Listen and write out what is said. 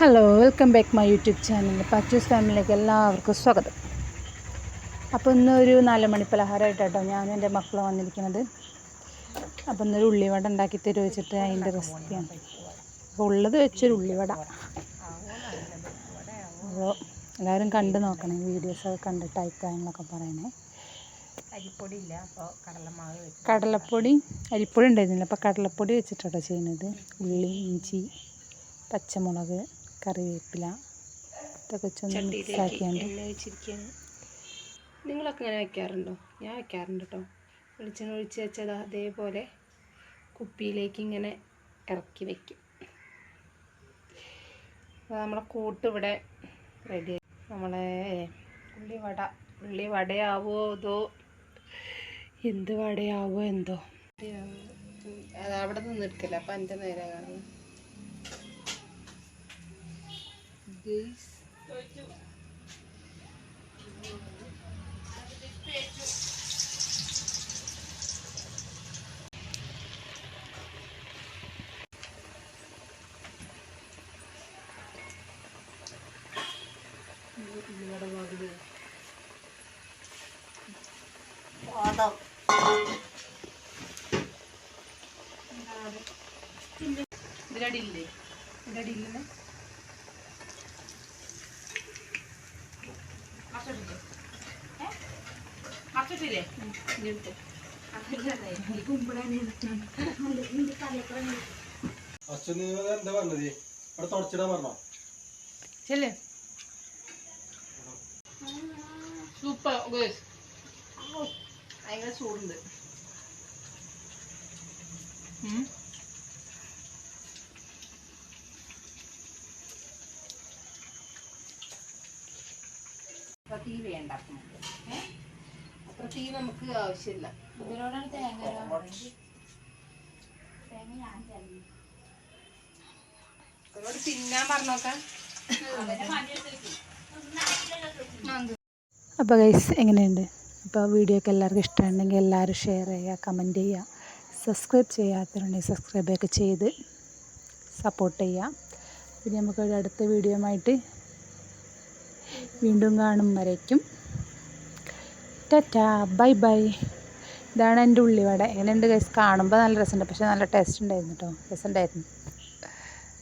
Hello welcome back my YouTube channel Pachus ഫാമിലിയിലേക്ക് എല്ലാവർക്കും സ്വാഗതം. അപ്പോൾ ഇന്നൊരു നാല് മണി പലഹാരമായിട്ടോ ഞാൻ എന്റെ മക്കളും വന്നിരിക്കുന്നത്. അപ്പോൾ ഇന്നൊരു ഉള്ളിവട ഉണ്ടാക്കി തരുമോ വെച്ചിട്ട് അതിന്റെ റെസിപ്പിയാണ് അപ്പോൾ ഉള്ളത് വെച്ചൊരു ഉള്ളിവട. അപ്പോൾ എല്ലാവരും കണ്ട് നോക്കണേ വീഡിയോസൊക്കെ കണ്ടിട്ട് അഭിപ്രായങ്ങളൊക്കെ പറയണേ. അരിപ്പൊടി ഇല്ല അപ്പോൾ കടലമാവ് കടലപ്പൊടി അരിപ്പൊടി ഉണ്ടായിരുന്നില്ല. അപ്പോൾ കടലപ്പൊടി വെച്ചിട്ടാണ് ചെയ്യുന്നത്. ഉള്ളി ഇഞ്ചി പച്ചമുളക് കറിവേപ്പില ഇതൊക്കെ വെച്ചൊന്ന് മിക്സാക്കിയാണ്ട് എണ്ണ വെച്ചിരിക്കുകയാണ്. നിങ്ങളൊക്കെ ഇങ്ങനെ വെക്കാറുണ്ടോ? ഞാൻ വെക്കാറുണ്ട് കേട്ടോ വെളിച്ചെണ്ണ ഒഴിച്ച് വെച്ചത് അതേപോലെ കുപ്പിയിലേക്ക് ഇങ്ങനെ ഇറക്കി വെക്കും. അപ്പോൾ നമ്മളെ കൂട്ട് ഇവിടെ റെഡി നമ്മളെ ഉള്ളിവട ഉള്ളി വടയാവോ അതോ എന്ത് വടയാവോ എന്തോ? അത് അവിടെ നിന്ന് എടുക്കില്ല അപ്പം എന്റെ നേരെ കാണുന്നു Guys. ഇതിലടിയില്ലേ? ഇതിലടിയില്ലേ? ഇങ്ങനത്തെ അച്ഛൻ എന്താ പറഞ്ഞത്? അവിടെ തുടച്ചിടാൻ പറഞ്ഞോ? ചെല്ലേ. സൂപ്പർ ഗേസ് ഭയങ്കര ചൂടുണ്ട്. തീ വേണ്ട അപ്പൊ. അപ്പൊ തീ നമുക്ക് ആവശ്യമില്ല. ഇതിനോടാണ് തേങ്ങ തിന്നാൻ പറഞ്ഞോക്കാം. അപ്പോൾ ഗൈസ് എങ്ങനെയുണ്ട്? അപ്പോൾ വീഡിയോ ഒക്കെ എല്ലാവർക്കും ഇഷ്ടമുണ്ടെങ്കിൽ എല്ലാവരും ഷെയർ ചെയ്യുക കമന്റ് ചെയ്യുക. സബ്സ്ക്രൈബ് ചെയ്യാത്തവരുണ്ടെങ്കിൽ സബ്സ്ക്രൈബ് ഒക്കെ ചെയ്ത് സപ്പോർട്ട് ചെയ്യുക. പിന്നെ നമുക്കൊരു അടുത്ത വീഡിയോ ആയിട്ട് വീണ്ടും കാണും വരയ്ക്കും ടാറ്റാ ബൈ ബൈ. ഇതാണ് എന്റെ ഉള്ളിവട. എങ്ങനെയുണ്ട് ഗൈസ് കാണുമ്പോൾ നല്ല രസമുണ്ട്. പക്ഷേ നല്ല ടേസ്റ്റ് ഉണ്ടായിരുന്നു കേട്ടോ രസമുണ്ടായിരുന്നു.